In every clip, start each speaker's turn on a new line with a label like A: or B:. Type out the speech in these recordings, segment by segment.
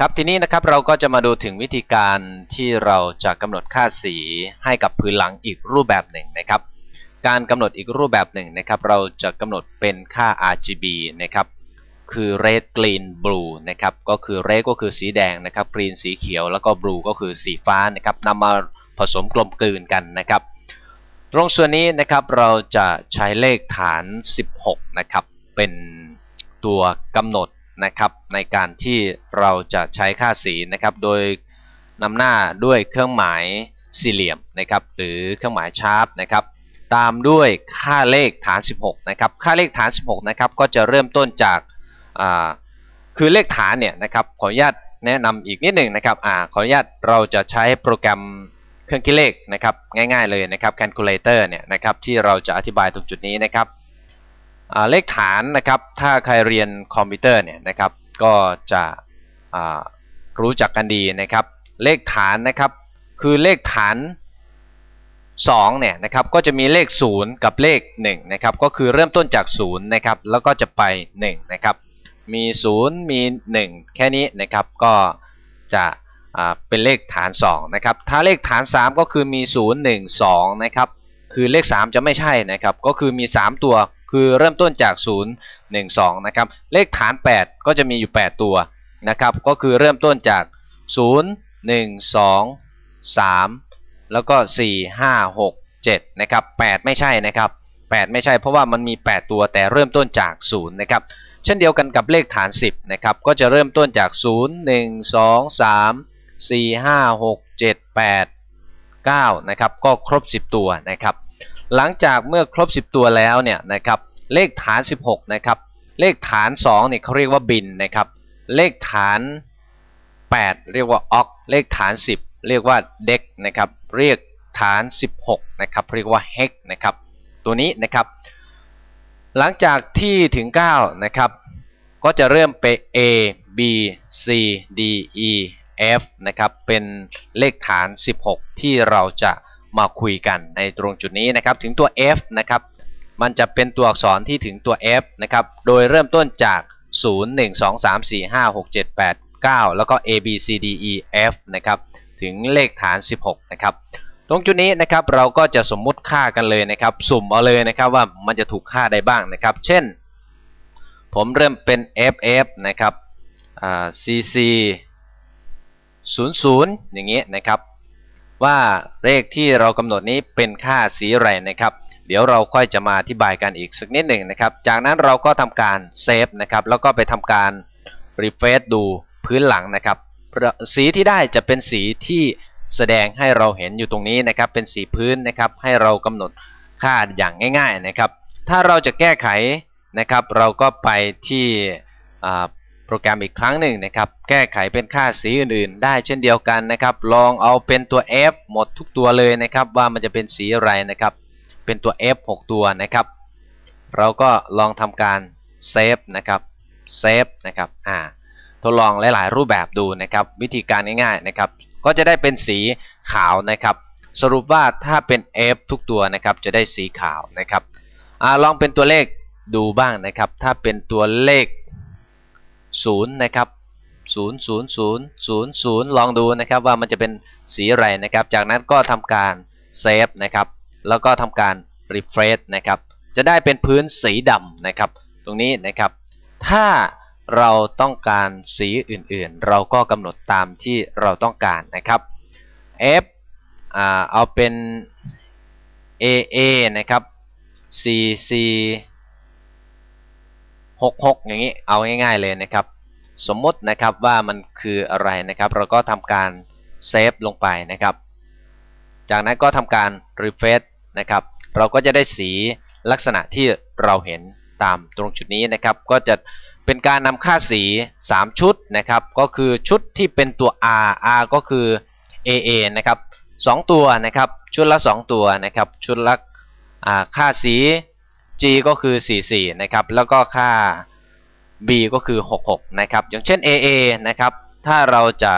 A: ครับทีนี้นะครับเราก็จะมาดูถึงวิธีการที่เราจะกำหนดค่าสีให้กับพื้นหลังอีกรูปแบบหนึ่งนะครับ การกำหนดอีกรูปแบบหนึ่งนะครับ เราจะกำหนดเป็นค่า RGB นะครับคือ red green blue นะครับก็คือ red ก็คือสีแดงนะครับ green สีเขียวแล้วก็ blue ก็คือสีฟ้านะครับนำมาผสมกลมกลืนกันนะครับ ตรงส่วนนี้นะครับเราจะใช้เลขฐาน 16 นะครับ เป็นตัวกำหนด นะครับในการที่เราจะใช้ค่าสีนะครับโดยนำหน้าด้วยเครื่องหมายสี่เหลี่ยมนะครับหรือเครื่องหมายชาร์ปนะครับตามด้วยค่าเลขฐาน 16นะครับค่าเลขฐาน 16นะครับก็จะเริ่มต้นจากคือเลขฐานเนี่ยนะครับขออนุญาตแนะนำอีกนิดหนึ่งนะครับอ่าขออนุญาตเราจะใช้โปรแกรมเครื่องคิดเลขนะครับง่ายๆเลยนะครับ calculator เนี่ยนะครับที่เราจะอธิบายตรงจุดนี้นะครับ เลขฐานนะครับ ถ้าใครเรียนคอมพิวเตอร์เนี่ยนะครับ ก็จะรู้จักกันดีนะครับ เลขฐานนะครับ คือเลขฐาน2เนี่ยนะครับก็จะมีเลข 0 กับเลข1นะครับก็คือเริ่มต้นจาก 0 นะครับ แล้วก็จะไป 1 นะครับ มี 0 มี 1 แค่นี้นะครับก็จะเป็นเลขฐาน2นะครับถ้าเลขฐาน 3 ก็คือมี 0 1 2นะครับคือเลข 3 จะไม่ใช่นะครับ ก็คือมี 3 ตัว คือเริ่มต้นจาก 0 1 2นะครับเลขฐาน 8 ก็จะมีอยู่ 8 ตัวนะครับก็คือเริ่มต้นจาก 0 1 2 3 แล้วก็ 4 5 6 7นะครับ8ไม่ใช่นะครับ 8 ไม่ใช่เพราะว่ามันมี 8 ตัวแต่เริ่มต้นจาก 0 นะครับเช่นเดียวกันกับเลขฐาน 10นะครับก็จะเริ่มต้นจาก 0 1 2 3 4 5 6 7 8 9นะครับก็ครบ 10 ตัวนะครับ หลังจากเมื่อครบ 10 ตัวแล้วเนี่ยนะครับเลขฐาน 16นะครับเลขฐาน2เนี่ยเขาเรียกว่าบินนะครับเลขฐาน 8 เรียกว่าออกเลขฐาน 10 เรียกว่าเด็กนะครับเรียกฐาน 16นะครับเรียกว่าเฮกนะครับตัวนี้นะครับหลังจากที่ถึง9นะครับก็จะเริ่มไป A B C D E F นะครับเป็นเลขฐาน 16 ที่เราจะ มาคุยกันในตรงจุดนี้นะครับถึงตัว F นะครับมันจะเป็นตัวอักษรที่ถึงตัว F นะครับโดยเริ่มต้นจาก 0 1 2 3 4 5 6 7 8 9 แล้วก็ A B C D E F นะครับถึงเลขฐาน 16 นะครับตรงจุดนี้นะครับเราก็จะสมมุติค่ากันเลยนะครับ สุ่มเอาเลยนะครับว่ามันจะถูกค่าได้บ้างนะครับ เช่น ผมเริ่มเป็น ff นะครับ cc 00 อย่างนี้ยนะครับ ว่าเลขที่เรากำหนดนี้เป็นค่าสีอะไรนะครับ เดี๋ยวเราค่อยจะมาอธิบายกันอีกสักนิดหนึ่งนะครับ จากนั้นเราก็ทำการเซฟนะครับแล้วก็ไปทำการรีเฟซดูพื้นหลังนะครับ สีที่ได้จะเป็นสีที่แสดงให้เราเห็นอยู่ตรงนี้นะครับ เป็นสีพื้นนะครับ ให้เรากำหนดค่าอย่างง่าย ๆนะครับ ถ้าเราจะแก้ไขนะครับ เราก็ไปที่ โปรแกรมอีกครั้งหนึ่งนะครับ แก้ไขเป็นค่าสีอื่นๆ ได้เช่นเดียวกันนะครับ ลองเอาเป็นตัว f หมดทุกตัวเลยนะครับ ว่ามันจะเป็นสีอะไรนะครับ เป็นตัว f 6 ตัวนะครับ เราก็ลองทำการเซฟนะครับ เซฟนะครับ อ่า ทดลองหลายๆ รูปแบบดูนะครับ วิธีการง่ายๆนะครับ ก็จะได้เป็นสีขาวนะครับ สรุปว่าถ้าเป็น F ทุกตัวนะครับ จะได้สีขาวนะครับอลองเป็นตัวเลขดูบ้างนะครับ ถ้าเป็นตัวเลข 0นะครับ0 0 0 0 0 ลองดูนะครับว่ามันจะเป็นสีอะไรนะครับ จากนั้นก็ทำการเซฟนะครับ แล้วก็ทำการ refresh นะครับ จะได้เป็นพื้นสีดำนะครับ ตรงนี้นะครับ ถ้าเราต้องการสีอื่นๆ เราก็กำหนดตามที่เราต้องการนะครับ F เอาเป็น AA นะครับ CC 66 อย่างนี้เอาง่ายๆเลยนะครับ สมมตินะครับว่ามันคืออะไรนะครับ เราก็ทำการเซฟลงไปนะครับ จากนั้นก็ทำการ refresh นะครับ เราก็จะได้สีลักษณะที่เราเห็นตามตรงจุดนี้นะครับ ก็จะเป็นการนำค่าสี 3 ชุดนะครับ ก็คือชุดที่เป็นตัว R R ก็คือ AA นะครับ 2 ตัวนะครับ ชุดละ 2 ตัวนะครับ ชุดละค่าสี G ก็คือ 44 นะครับ แล้วก็ค่า B ก็คือ 66 นะครับ อย่างเช่น AA นะครับ ถ้าเราจะ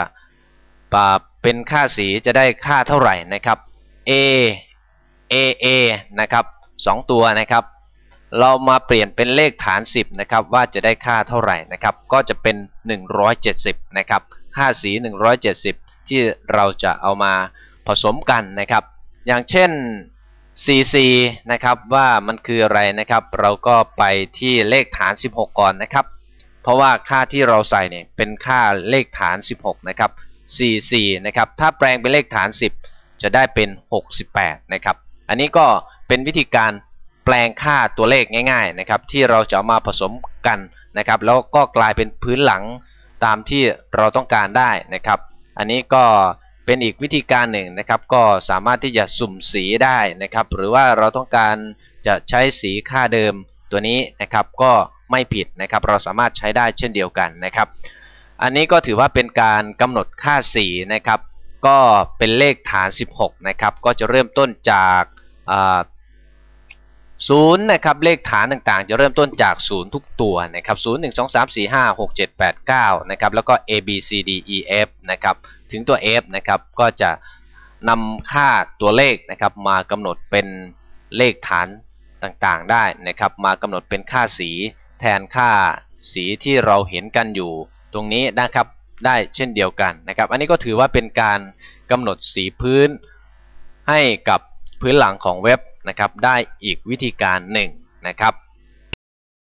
A: เป็นค่าสีจะได้ค่าเท่าไหร่นะครับ A AA นะครับ 2 ตัวนะครับ เรามาเปลี่ยนเป็นเลขฐาน 10 นะครับ ว่าจะได้ค่าเท่าไหร่นะครับ ก็จะเป็น 170 นะครับ ค่าสี 170 ที่เราจะเอามาผสมกันนะครับ อย่างเช่น CC นะครับว่ามันคืออะไรนะครับ เราก็ไปที่เลขฐาน 16 ก่อนนะครับ เพราะว่าค่าที่เราใส่เนี่ยเป็นค่าเลขฐาน 16 นะครับ CC นะครับถ้าแปลงเป็นเลขฐาน 10 จะได้เป็น 68 นะครับ อันนี้ก็เป็นวิธีการแปลงค่าตัวเลขง่าย ๆนะครับ ที่เราจะามาผสมกันนะครับ แล้วก็กลายเป็นพื้นหลังตามที่เราต้องการได้นะครับ อันนี้ก็ เป็นอีกวิธีการหนึ่งนะครับ ก็สามารถที่จะสุ่มสีได้นะครับ หรือว่าเราต้องการจะใช้สีค่าเดิมตัวนี้นะครับ ก็ไม่ผิดนะครับ เราสามารถใช้ได้เช่นเดียวกันนะครับ อันนี้ก็ถือว่าเป็นการกำหนดค่าสีนะครับ ก็เป็นเลขฐาน 16 นะครับ ก็จะเริ่มต้นจากศูนย์นะครับเลขฐานต่างๆ จะเริ่มต้นจากศูนย์ทุกตัวนะครับ0 1 2 3 4 5 6 7 8 9นะครับแล้วก็ A B C D E F นะครับ ถึงตัว F นะครับก็จะนำค่าตัวเลขนะครับมากำหนดเป็นเลขฐานต่างๆได้นะครับ มากำหนดเป็นค่าสีแทนค่าสีที่เราเห็นกันอยู่ตรงนี้นะครับได้เช่นเดียวกันนะครับ อันนี้ก็ถือว่าเป็นการกำหนดสีพื้น ให้กับพื้นหลังของเว็บนะครับ ได้อีกวิธีการหนึ่งนะครับ